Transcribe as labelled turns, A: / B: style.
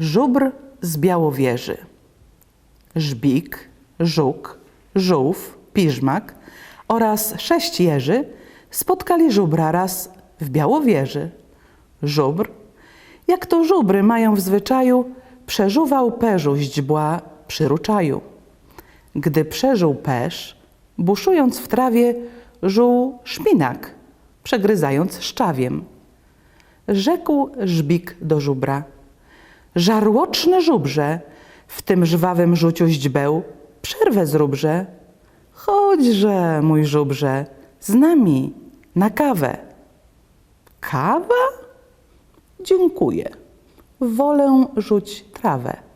A: Żubr z Białowieży. Żbik, żuk, żółw, piżmak oraz sześć jeży spotkali żubra raz w Białowieży. Żubr, jak to żubry mają w zwyczaju, przeżuwał perzu źdźbła przy ruczaju. Gdy przeżył pesz, buszując w trawie, żuł szpinak, przegryzając szczawiem. Rzekł żbik do żubra. Żarłoczny żubrze, w tym żwawym rzuciu źdźbeł, przerwę zróbże. Chodźże, mój żubrze, z nami na kawę. Kawa? Dziękuję. Wolę rzuć trawę.